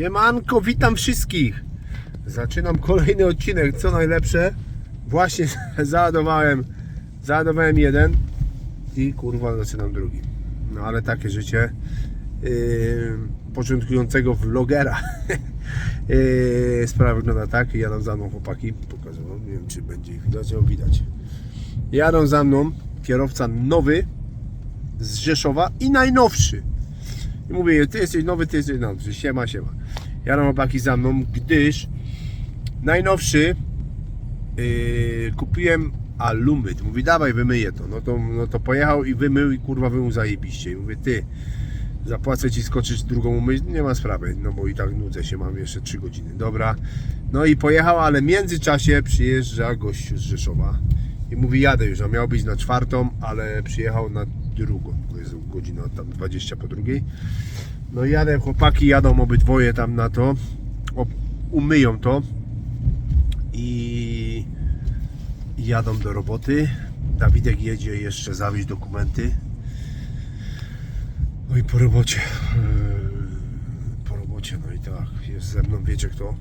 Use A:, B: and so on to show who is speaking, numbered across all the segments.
A: Siemanko, witam wszystkich. Zaczynam kolejny odcinek, co najlepsze. Właśnie załadowałem, załadowałem jeden i kurwa zaczynam drugi. No ale takie życie yy, początkującego vlogera. yy, sprawa wygląda tak, jadą za mną chłopaki, pokażę nie wiem czy będzie ich widać, o widać. Jadą za mną kierowca nowy z Rzeszowa i najnowszy. I mówię, ty jesteś nowy, ty jesteś nowy, siema, siema. Jadą chłopaki za mną, gdyż najnowszy yy, kupiłem alumyt. Mówi, dawaj, wymyję to. No to, no to pojechał i wymył i kurwa wymył zajebiście. I mówię, ty, zapłacę ci, skoczysz drugą umyć, nie ma sprawy, no bo i tak nudzę się, mam jeszcze 3 godziny. Dobra. No i pojechał, ale w międzyczasie przyjeżdża gościu z Rzeszowa i mówi, jadę już, a miał być na czwartą, ale przyjechał na drugą, bo jest godzina tam 20 po drugiej. No jadę, chłopaki jadą obydwoje tam na to, umyją to i i jadą do roboty. Dawidek jedzie jeszcze zawieźć dokumenty. No i po robocie. yy, Po robocie, no i tak, jest ze mną, wiecie kto?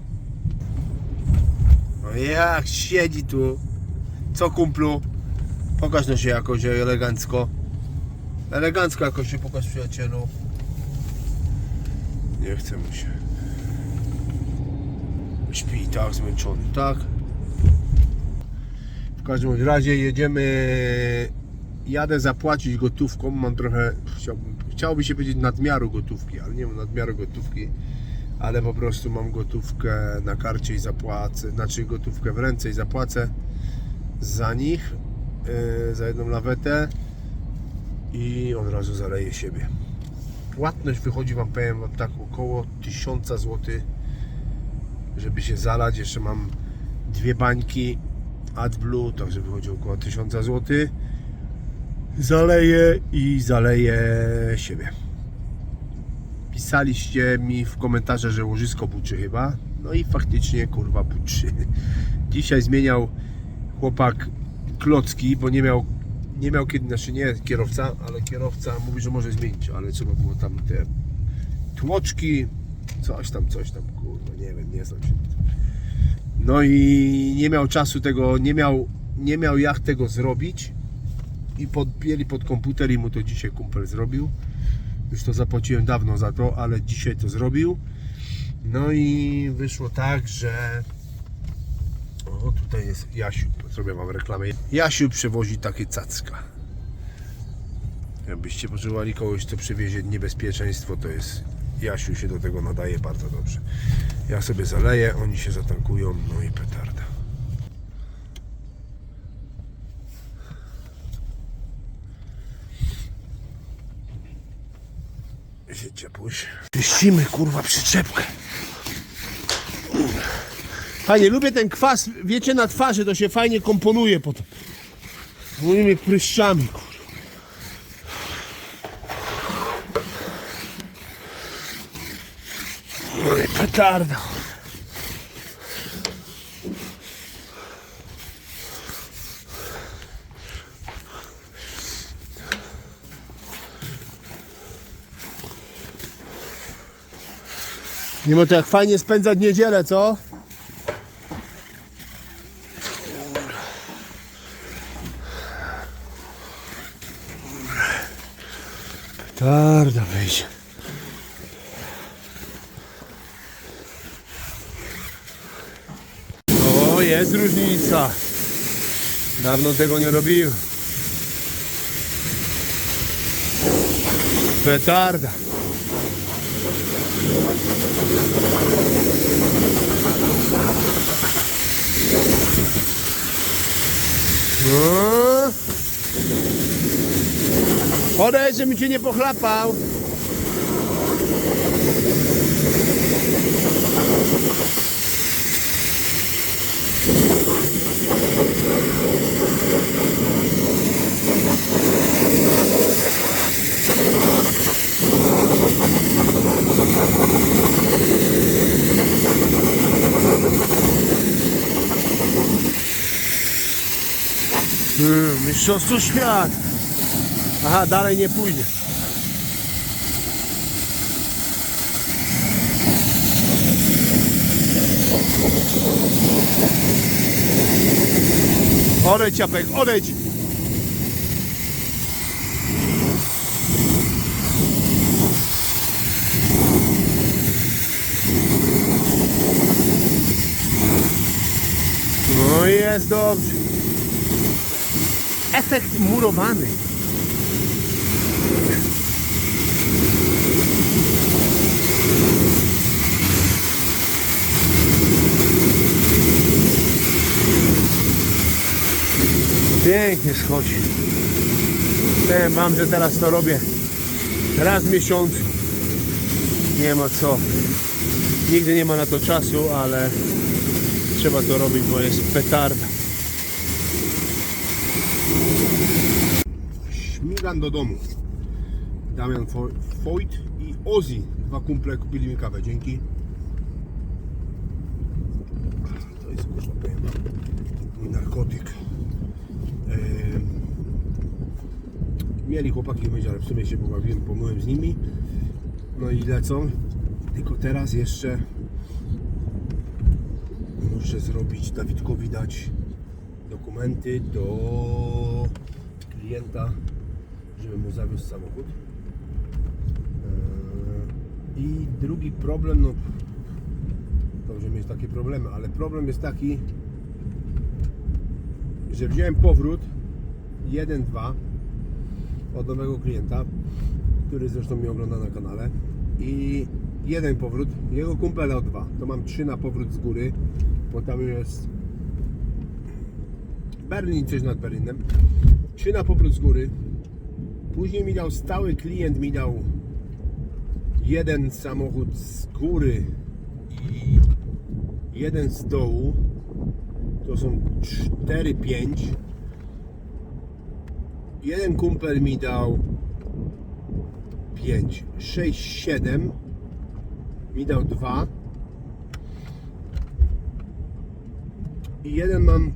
A: No jak siedzi tu. Co kumplu? Pokaż no się jakoś elegancko. Elegancko jakoś się pokaż przyjacielu. Nie chce mu się. Śpi tak zmęczony, tak? W każdym razie jedziemy. Jadę zapłacić gotówką. Mam trochę. Chciałbym, chciałoby się powiedzieć nadmiaru gotówki, ale nie mam nadmiaru gotówki. Ale po prostu mam gotówkę na karcie i zapłacę. Znaczy gotówkę w ręce i zapłacę za nich. Yy, za jedną lawetę. I od razu zaleję siebie. Płatność wychodzi Wam, powiem Wam tak, około 1000 zł, żeby się zalać. Jeszcze mam dwie bańki AdBlue, także wychodzi około 1000 zł. Zaleję i zaleję siebie. Pisaliście mi w komentarzach, że łożysko buczy chyba. No i faktycznie kurwa buczy. Dzisiaj zmieniał chłopak klocki, bo nie miał, nie miał kiedy, znaczy nie kierowca, ale kierowca mówi, że może zmienić, ale trzeba było tam te tłoczki, coś tam, coś tam, kurwa, nie wiem, nie znam się. No i nie miał czasu tego, nie miał, nie miał jak tego zrobić i podpięli pod komputer i mu to dzisiaj kumpel zrobił. Już to zapłaciłem dawno za to, ale dzisiaj to zrobił. No i wyszło tak, że o tutaj jest Jasiu, zrobię wam reklamę. Jasiu przewozi takie cacka. Jakbyście potrzebowali kogoś, kto przewiezie niebezpieczeństwo, to jest Jasiu się do tego nadaje bardzo dobrze. Ja sobie zaleję, oni się zatankują, no i petarda. Się ciepłuś. Czyścimy kurwa przyczepkę. Fajnie, lubię ten kwas, wiecie, na twarzy to się fajnie komponuje potem. Z moimi pryszczami, kurwa. Petarda. Nie to jak fajnie spędzać niedzielę, co? Petarda wyjdzie. O, jest różnica. Dawno tego nie robiłem. Petarda. No. Odejdź, żebym cię nie pochlapał. Hmm, mistrzostwo świat. Aha, dalej nie pójdzie. Odejdź, Ciapek, odejdź! No jest dobrze. Efekt murowany. Pięknie schodzi. Powiem wam, że teraz to robię raz w miesiącu. Nie ma co. Nigdy nie ma na to czasu, ale trzeba to robić, bo jest petarda. Śmigam do domu. Damian Fo- Foyt i Ozzy, dwa kumple kupili mi kawę. Dzięki. To jest kurwa powiem mój narkotyk. Mieli chłopaki umyć, ale w sumie się pobawiłem, pomyłem z nimi. No i lecą. Tylko teraz jeszcze muszę zrobić Dawidkowi dać dokumenty do klienta, żeby mu zawiózł samochód. Eee, I drugi problem, no dobrze mieć takie problemy, ale problem jest taki, że wziąłem powrót 1-2 od nowego klienta, który zresztą mnie ogląda na kanale i jeden powrót, jego kumpela o dwa. To mam trzy na powrót z góry, bo tam jest Berlin, coś nad Berlinem. Trzy na powrót z góry. Później mi dał stały klient, mi dał jeden samochód z góry i jeden z dołu. To są 4-5. Jeden kumpel mi dał 5, 6, 7. Mi dał 2. I jeden mam.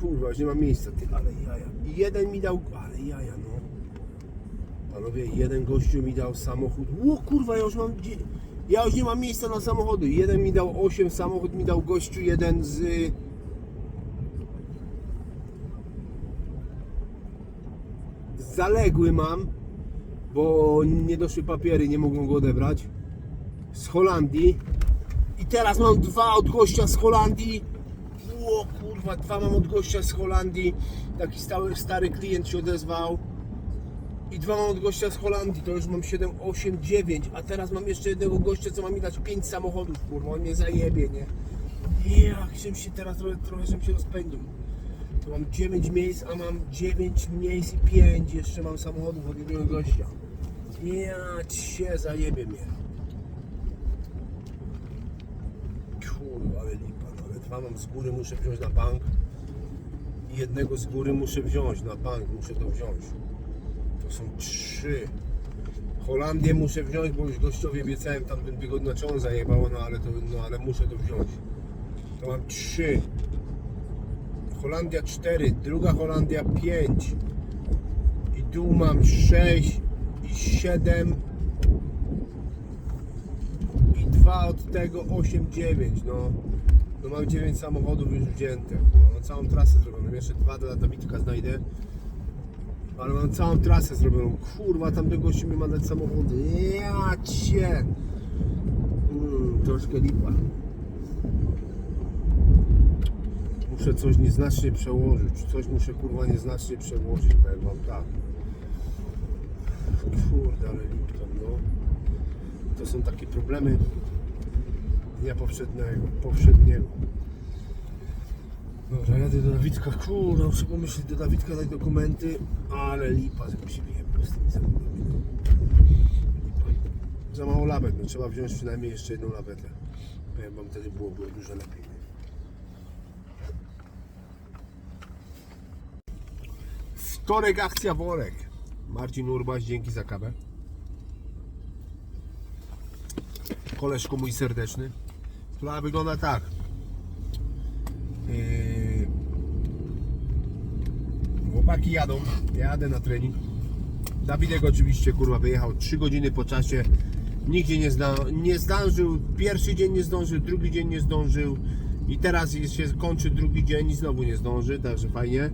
A: Kurwa, już nie mam miejsca, ty, ale jaja. I jeden mi dał. Ale jaja, no. Panowie, jeden gościu mi dał samochód. Ło kurwa, ja już mam. Ja już nie mam miejsca na samochody. Jeden mi dał 8, samochód mi dał gościu jeden z. Zaległy mam, bo nie doszły papiery, nie mogłem go odebrać. Z Holandii. I teraz mam dwa od gościa z Holandii. O kurwa, dwa mam od gościa z Holandii. Taki stały, stary klient się odezwał. I dwa mam od gościa z Holandii, to już mam 7, 8, 9. A teraz mam jeszcze jednego gościa, co ma mi dać 5 samochodów, kurwa, on mnie zajebie, nie? Jak żem się teraz trochę, trochę żem się rozpędził. To mam 9 miejsc, a mam 9 miejsc i 5 jeszcze mam samochodów od jednego gościa. Ja cię zajebie mnie. Kurwa, ale dwa mam z góry, muszę wziąć na bank. I jednego z góry muszę wziąć na bank, muszę to wziąć. To są trzy. Holandię muszę wziąć, bo już gościowie obiecałem tamten tygodniu, znaczy on zajebało, no ale, to, no ale muszę to wziąć. To mam trzy. Holandia 4, druga Holandia 5 i tu mam 6 i 7 i 2 od tego 8, 9 no, no mam 9 samochodów już wzięte no, mam całą trasę zrobioną, jeszcze dwa dla Dawidka znajdę. Ale mam całą trasę zrobioną. Kurwa, tamten gościu mi ma dać samochody ja cię! Mm, troszkę lipa. Muszę coś nieznacznie przełożyć. Coś muszę kurwa nieznacznie przełożyć, powiem wam tak. Kurde, ale Lipton, no. To są takie problemy dnia poprzedniego. poprzedniego. Dobra, jadę do Dawidka. Kurde, muszę pomyśleć do Dawidka dać dokumenty, ale lipa, wyjebał. z tymi zawodami. Za mało lawet, no trzeba wziąć przynajmniej jeszcze jedną lawetę. Powiem wam, wtedy było, dużo lepiej. Wtorek akcja worek. Marcin Urbaś, dzięki za kawę. Koleżko mój serdeczny. Która wygląda tak. Yy, Chłopaki jadą, ja jadę na trening. Dawidek oczywiście kurwa wyjechał 3 godziny po czasie. Nigdzie nie, zda, nie zdążył. Pierwszy dzień nie zdążył, drugi dzień nie zdążył. I teraz się kończy drugi dzień i znowu nie zdąży, także fajnie.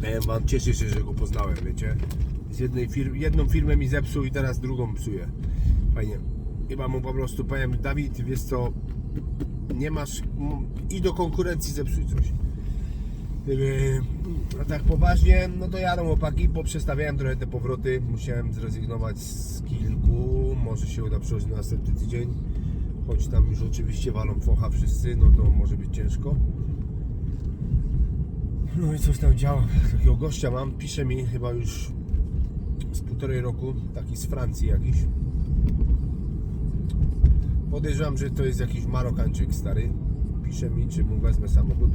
A: Powiem wam, cieszę się, że go poznałem, wiecie. Z jednej firm, jedną firmę mi zepsuł i teraz drugą psuje. Fajnie. Chyba mu po prostu powiem, Dawid, wiesz co, nie masz, i do konkurencji zepsuj coś. Yy, A tak poważnie, no to jadą chłopaki, poprzestawiałem trochę te powroty, musiałem zrezygnować z kilku, może się uda przełożyć na następny tydzień, choć tam już oczywiście walą focha wszyscy, no to może być ciężko. No i coś tam działa, takiego gościa mam, pisze mi chyba już z półtorej roku, taki z Francji jakiś. Podejrzewam, że to jest jakiś Marokańczyk stary. Pisze mi, czy mu wezmę samochód.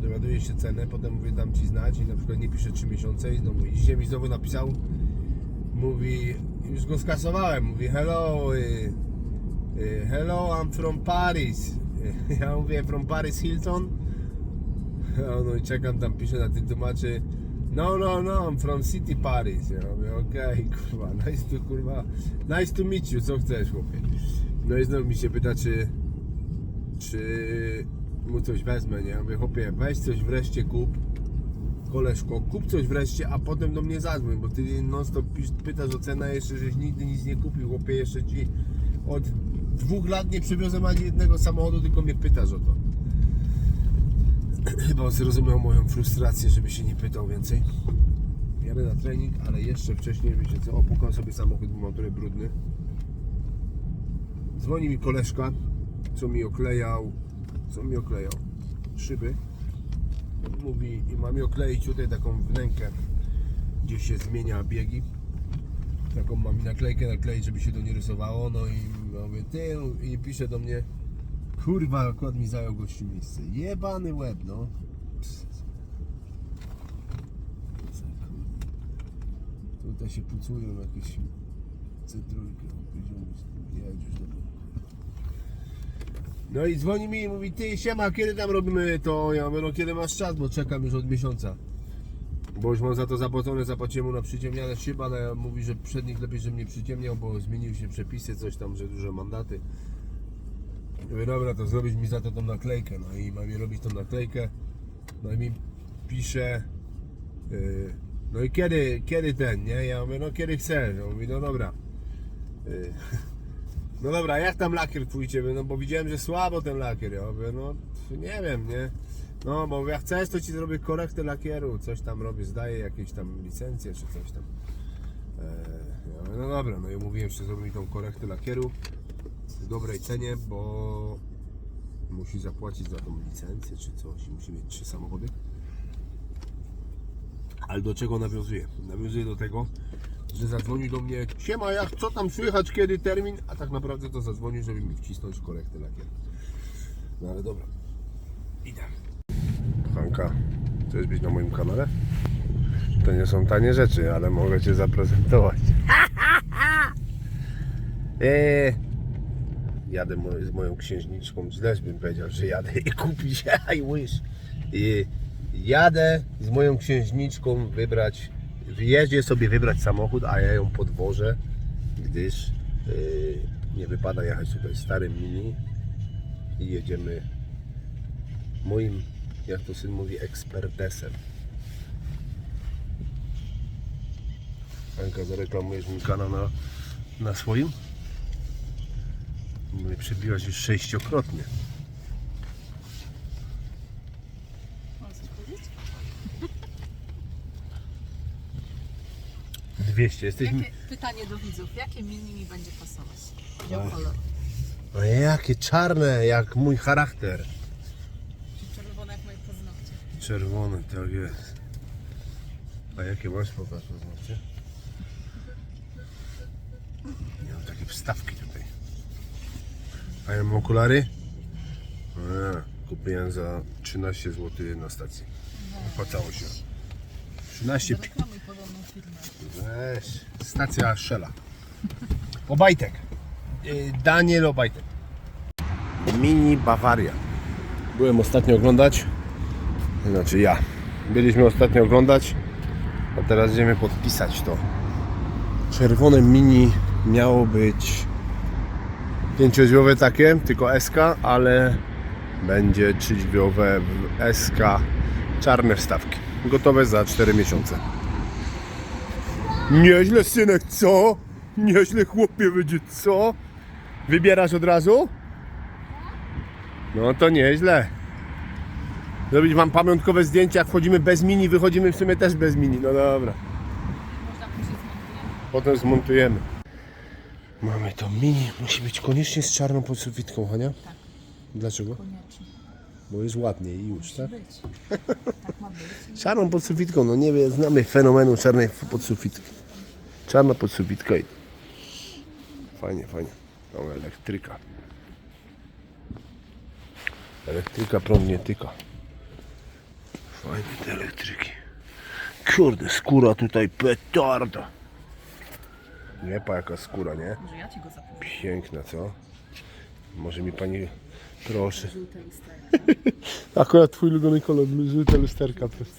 A: Dowiaduje się cenę, potem mówię dam ci znać i na przykład nie pisze 3 miesiące i znowu i mi znowu napisał. Mówi, już go skasowałem, mówi hello, y, y, hello I'm from Paris. Ja mówię from Paris Hilton. No i czekam tam, pisze na tym tłumaczy No, no, no, I'm from City Paris. Ja mówię, okej, kurwa, nice to, kurwa, nice to meet you, co chcesz, chłopie. No i znowu mi się pyta, czy, czy mu coś wezmę, nie? Ja mówię, chłopie, weź coś wreszcie kup, koleżko, kup coś wreszcie, a potem do mnie zadzwoń, bo ty non stop pytasz o cenę, jeszcze żeś nigdy nic nie kupił, chłopie, jeszcze ci od dwóch lat nie przywiozłem ani jednego samochodu, tylko mnie pytasz o to. Chyba zrozumiał moją frustrację, żeby się nie pytał więcej. Jadę na trening, ale jeszcze wcześniej, wiecie co, opukam sobie samochód, bo mam trochę brudny. Dzwoni mi koleżka, co mi oklejał, co mi oklejał? Szyby. Mówi, i ma mi okleić tutaj taką wnękę, gdzie się zmienia biegi. Taką mam mi naklejkę nakleić, żeby się to nie rysowało. No i mówię, ty, i pisze do mnie, kurwa, akurat mi zajął gościu miejsce. Jebany łeb, no. Tutaj się pucują jakieś cytrulki. Jedziesz do domu. No i dzwoni mi i mówi, ty siema, kiedy tam robimy to? Ja mówię, no kiedy masz czas, bo czekam już od miesiąca. Bo już mam za to zapłacone, zapłaciłem mu na przyciemniane szyb, ale mówi, że przednik lepiej, że mnie przyciemniał, bo zmieniły się przepisy, coś tam, że duże mandaty. Mówię, dobra, to zrobić mi za to tą naklejkę. No i ma mi robić tą naklejkę. No i mi pisze, yy, no i kiedy, kiedy ten, nie? Ja mówię, no kiedy chcesz. On mówi, no dobra. Yy, no dobra, jak tam lakier ciebie? No bo widziałem, że słabo ten lakier. Ja mówię, no nie wiem, nie? No bo jak chcesz, to ci zrobię korektę lakieru. Coś tam robię, zdaję jakieś tam licencje czy coś tam. Eee, ja mówię, no dobra, no i mówiłem, że zrobi tą korektę lakieru w dobrej cenie, bo musi zapłacić za tą licencję czy coś. Musi mieć trzy samochody. Ale do czego nawiązuje? Nawiązuje do tego, że zadzwonił do mnie Siema, jak, co tam słychać, kiedy termin? A tak naprawdę to zadzwonił, żeby mi wcisnąć korektę lakieru. No ale dobra. Idę. Hanka, chcesz być na moim kanale? To nie są tanie rzeczy, ale mogę Cię zaprezentować. eee, jadę z moją księżniczką, źle bym powiedział, że jadę i kupić, I wish. I jadę z moją księżniczką wybrać, jeździę sobie wybrać samochód, a ja ją podwożę, gdyż yy, nie wypada jechać tutaj starym mini i jedziemy moim, jak to syn mówi, ekspertesem. Anka, zareklamujesz mi kanał na, na swoim? Mnie przebiłaś już sześciokrotnie.
B: Mam coś powiedzieć?
A: 200, jesteśmy...
B: Jakie, pytanie do widzów. Jakie mini mi będzie pasować? Dział kolor.
A: A jakie czarne, jak mój charakter.
B: Czy czerwone jak moje paznokcie?
A: Czerwone, tak jest. A jakie masz? Pokaż, zobaczcie. Ja mam takie wstawki tutaj. A ja mam okulary? A, kupiłem za 13 zł na stacji. Opłacało się. 13 pi-
B: Reklamuj podobną firmę.
A: Weź. Stacja Szela. Obajtek. Y, Daniel Obajtek. Mini Bawaria. Byłem ostatnio oglądać. Znaczy ja. Byliśmy ostatnio oglądać. A teraz idziemy podpisać to. Czerwone mini miało być pięciodrzwiowe takie, tylko SK, ale będzie trzydrzwiowe w SK czarne wstawki. Gotowe za 4 miesiące. Nieźle synek, co? Nieźle chłopie będzie, co? Wybierasz od razu? No to nieźle. Zrobić wam pamiątkowe zdjęcia, jak wchodzimy bez mini, wychodzimy w sumie też bez mini. No dobra. Potem zmontujemy. Mamy to mini. Musi być koniecznie z czarną podsufitką, Hania?
B: Tak.
A: Dlaczego?
B: Koniecznie.
A: Bo jest ładniej i już, tak?
B: Tak.
A: Czarną podsufitką, no nie wiem, znamy fenomenu czarnej podsufitki. Czarna podsufitka i... Fajnie, fajnie. Mamy elektryka. Elektryka prąd nie tyka. Fajne te elektryki. Kurde, skóra tutaj petarda. Nie pa jaka skóra, nie?
B: Może ja ci go zapuszczę.
A: Piękna, co? Może mi pani... Proszę.
B: Żółte lusterka.
A: Akurat twój ulubiony kolor, żółte lusterka.
B: Lusterka, proszę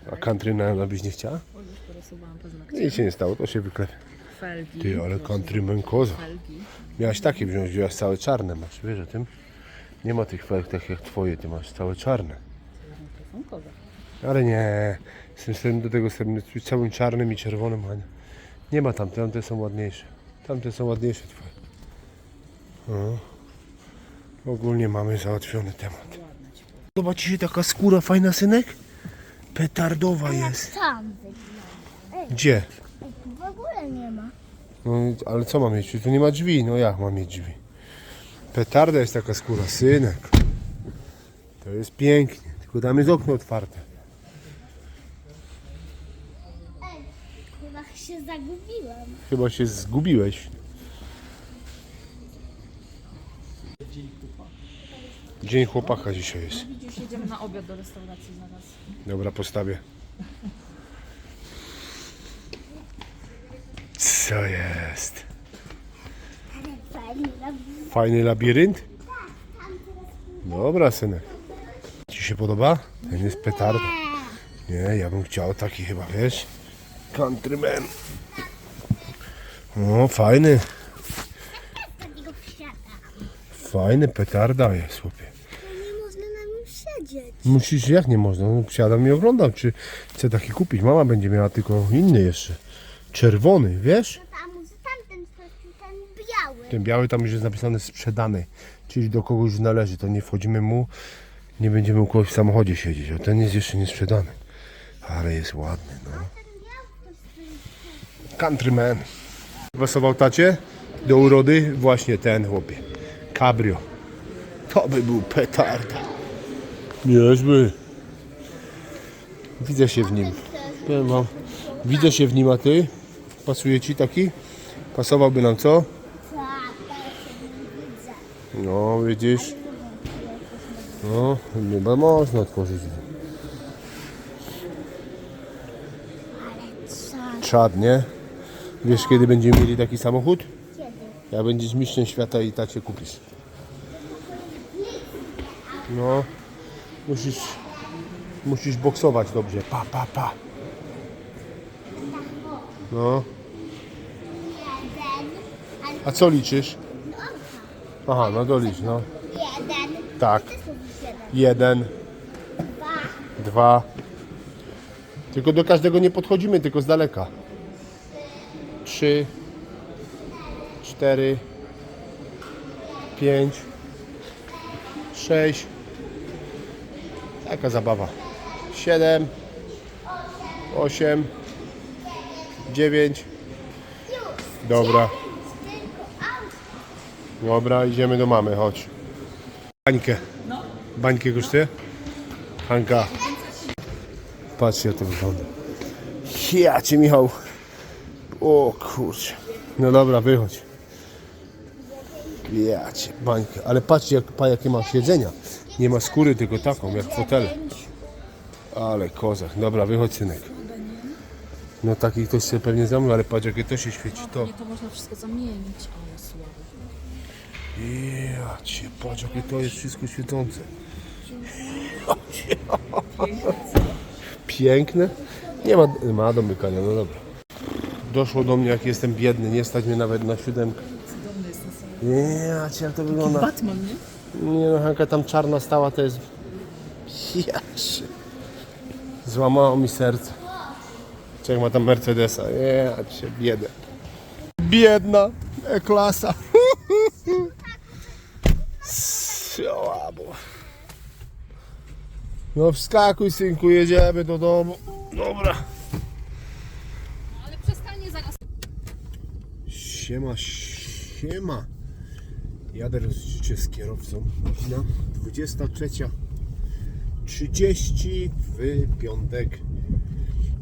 A: A
B: tutaj.
A: country na, na byś nie chciała?
B: O, już porysowałam paznokcie.
A: Nic się nie stało, to się wyklepie.
B: Felgi.
A: Ty, ale
B: proszę.
A: countryman koza.
B: Felgi.
A: Miałaś takie wziąć, wziąłaś całe czarne masz, wiesz o tym? Nie ma tych felg takich jak twoje, ty masz całe czarne.
B: To są koza.
A: Ale nie, z samym do tego samym, całym czarnym i czerwonym, Hania. Nie ma tam, tamte są ładniejsze. Tamte są ładniejsze twoje. Ogólnie mamy załatwiony temat. Podoba ci się taka skóra fajna, synek? Petardowa jest.
C: Wygląda.
A: Gdzie?
C: W ogóle nie ma.
A: No ale co mam mieć? Tu nie ma drzwi? No jak mam mieć drzwi? Petarda jest taka skóra, synek. To jest pięknie, tylko tam jest okno otwarte.
C: Chyba się zagubiłam.
A: Chyba się zgubiłeś. Dzień chłopaka dzisiaj jest.
B: Widzisz, jedziemy na obiad do restauracji zaraz.
A: Dobra, postawię. Co jest? Fajny labirynt? Dobra, synek. Ci się podoba? Ten jest petarda. Nie, ja bym chciał taki chyba, wiesz? Countryman. No, fajny. Fajny petarda jest, chłopie.
C: Nie można na nim siedzieć.
A: Musisz, jak nie można? No, siadam i oglądam, czy chcę taki kupić. Mama będzie miała tylko inny jeszcze. Czerwony, wiesz?
C: To tam, że tamten, ten biały.
A: Ten biały tam już jest napisane sprzedany, czyli do kogoś należy. To nie wchodzimy mu, nie będziemy u kogoś w samochodzie siedzieć. A ten jest jeszcze nie sprzedany. Ale jest ładny, no.
C: Ten biały
A: Countryman. Pasował tacie do urody właśnie ten chłopie. Cabrio. To by był petarda. Niezły. Widzę się w nim. Widzę się w nim, a ty? Pasuje ci taki? Pasowałby nam co? No, widzisz? No, chyba można otworzyć. Czad, nie? Wiesz, kiedy będziemy mieli taki samochód? Jak będziesz mistrzem świata i tacie kupisz. No, musisz, musisz boksować dobrze. Pa, pa, pa. No, a co liczysz? Aha, no to licz, no.
C: Jeden.
A: Tak,
C: jeden. dwa.
A: Tylko do każdego nie podchodzimy, tylko z daleka. Trzy, cztery, pięć, sześć. Taka zabawa. Siedem, osiem, dziewięć. Dobra. Dobra, idziemy do mamy, chodź. Bańkę. Bańkę kosztuje? Hanka. Patrzcie jak to wygląda. Ja cię Michał. O kurczę. No dobra, wychodź. Ja cię, bańkę. Ale patrzcie, jak, pa, jakie ma siedzenia. Nie ma skóry, tylko taką, jak fotele. Ale kozak. Dobra, wychodź synek. No takich ktoś sobie pewnie zamówił, ale patrz jakie to się świeci. To.
B: Nie, to można wszystko zamienić. Ale słabo.
A: Ja cię, patrz jakie to jest wszystko świecące. Piękne. Nie ma, ma domykania, no dobra. Doszło do mnie jak jestem biedny, nie stać mnie nawet na siódemkę.
B: Cudowny jest.
A: Nie, cię jak to wygląda.
B: Batman, nie?
A: Nie no, Hanka tam czarna stała, to jest... Jaszy. Złamało mi serce. Czy jak ma tam Mercedesa? Ja cię, biedę. Biedna E-klasa. Słabo. No wskakuj synku, jedziemy do domu. Dobra.
B: Ale przestanie zaraz.
A: Siema, siema. Jadę rozliczyć z kierowcą. Godzina 23.30 w piątek.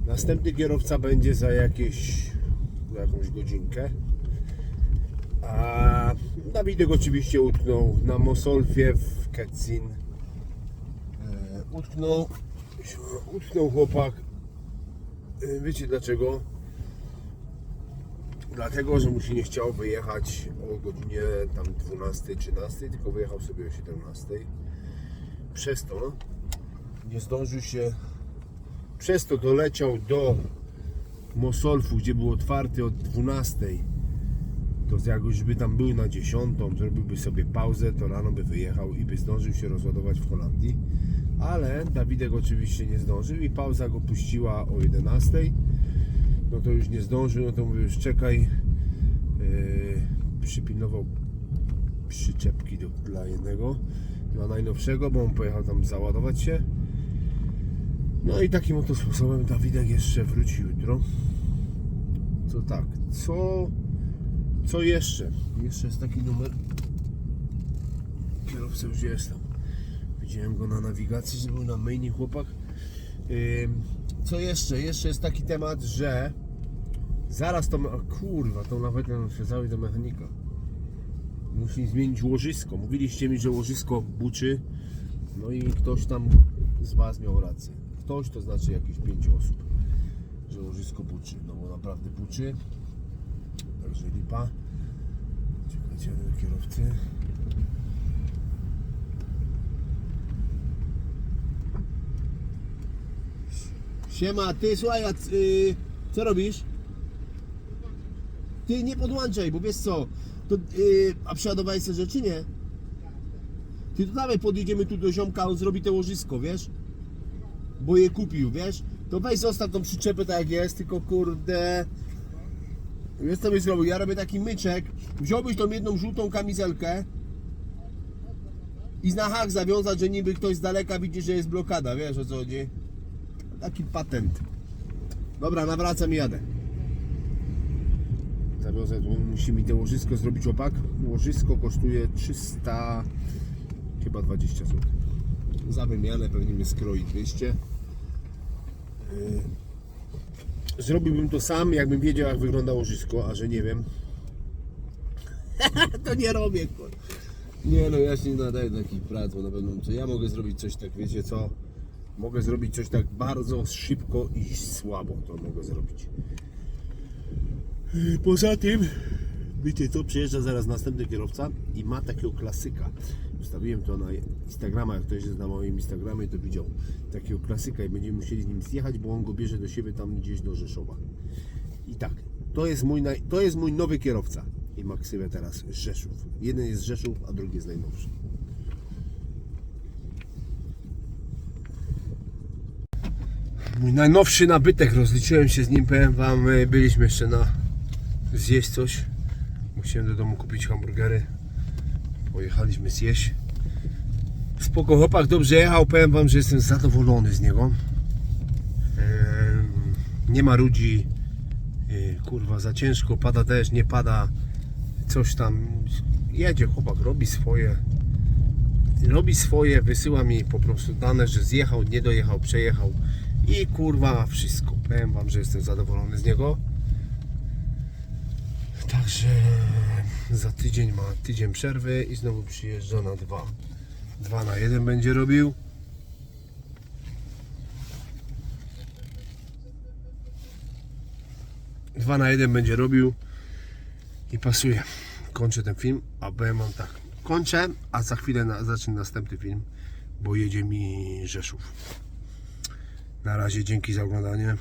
A: Następny kierowca będzie za jakieś za jakąś godzinkę. A Dawidek oczywiście utknął na Mosolfie w Ketzin. E, utknął, utknął chłopak. E, wiecie dlaczego? Dlatego, że mu się nie chciało wyjechać o godzinie tam 12-13, tylko wyjechał sobie o 17. Przez to nie zdążył się, przez to doleciał do Mosolfu, gdzie był otwarty od 12. To jak już by tam był na 10, zrobiłby sobie pauzę, to rano by wyjechał i by zdążył się rozładować w Holandii. Ale Dawidek oczywiście nie zdążył i pauza go puściła o 11 no to już nie zdążył, no to mówię już czekaj. Yy, przypilnował przyczepki do, dla jednego, dla najnowszego, bo on pojechał tam załadować się. No i takim oto sposobem Dawidek jeszcze wróci jutro. Co tak, co, co jeszcze? Jeszcze jest taki numer. Kierowca już jest tam. Widziałem go na nawigacji, że był na mainie chłopak. Ym, Co jeszcze? Jeszcze jest taki temat, że zaraz to. Kurwa, to nawet się cały do mechanika. Musi zmienić łożysko. Mówiliście mi, że łożysko buczy. No i ktoś tam z Was miał rację. Ktoś to znaczy jakieś 5 osób, że łożysko buczy. No bo naprawdę buczy. Także lipa. Czekajcie do kierowcy. Siema, ty słuchaj, a, c- y, co robisz? Ty nie podłączaj, bo wiesz co, to, y, a przeładowałeś sobie rzeczy, nie? Ty to dawaj podjedziemy tu do ziomka, on zrobi te łożysko, wiesz? Bo je kupił, wiesz? To weź zostaw tą przyczepę tak jak jest, tylko kurde... Wiesz co byś zrobił? Ja robię taki myczek, wziąłbyś tą jedną żółtą kamizelkę i na hak zawiązać, że niby ktoś z daleka widzi, że jest blokada, wiesz o co chodzi? Taki patent. Dobra, nawracam i jadę. Zawiozę, musi mi to łożysko zrobić opak. Łożysko kosztuje 300, chyba 20 zł. Za wymianę pewnie mnie skroi 200. Yy. Zrobiłbym to sam, jakbym wiedział jak wygląda łożysko, a że nie wiem. to nie robię, kur. Nie no, ja się nie nadaję do takich prac, bo na pewno co ja mogę zrobić coś tak, wiecie co? Mogę zrobić coś tak bardzo szybko i słabo, to mogę zrobić. Yy, Poza tym, wiecie co, przyjeżdża zaraz następny kierowca i ma takiego klasyka. Wstawiłem to na Instagrama, jak ktoś jest na moim Instagramie, to widział takiego klasyka i będziemy musieli z nim zjechać, bo on go bierze do siebie tam gdzieś do Rzeszowa. I tak, to jest mój, to jest mój nowy kierowca. I ma teraz Rzeszów. Jeden jest Rzeszów, a drugi jest najnowszy. Mój najnowszy nabytek, rozliczyłem się z nim, powiem wam, y, byliśmy jeszcze na zjeść coś. Musiałem do domu kupić hamburgery. Pojechaliśmy zjeść. Spoko chłopak, dobrze jechał, powiem wam, że jestem zadowolony z niego. Nie ma ludzi, y, kurwa, za ciężko, pada deszcz, nie pada, coś tam. Jedzie chłopak, robi swoje. Robi swoje, wysyła mi po prostu dane, że zjechał, nie dojechał, przejechał i kurwa wszystko. Powiem Wam, że jestem zadowolony z niego. Także za tydzień ma tydzień przerwy i znowu przyjeżdża na dwa. Dwa na jeden będzie robił. Dwa na jeden będzie robił i pasuje. Kończę ten film, a powiem Wam tak. Kończę, a za chwilę na, zacznę następny film, bo jedzie mi Rzeszów. Na razie dzięki za oglądanie.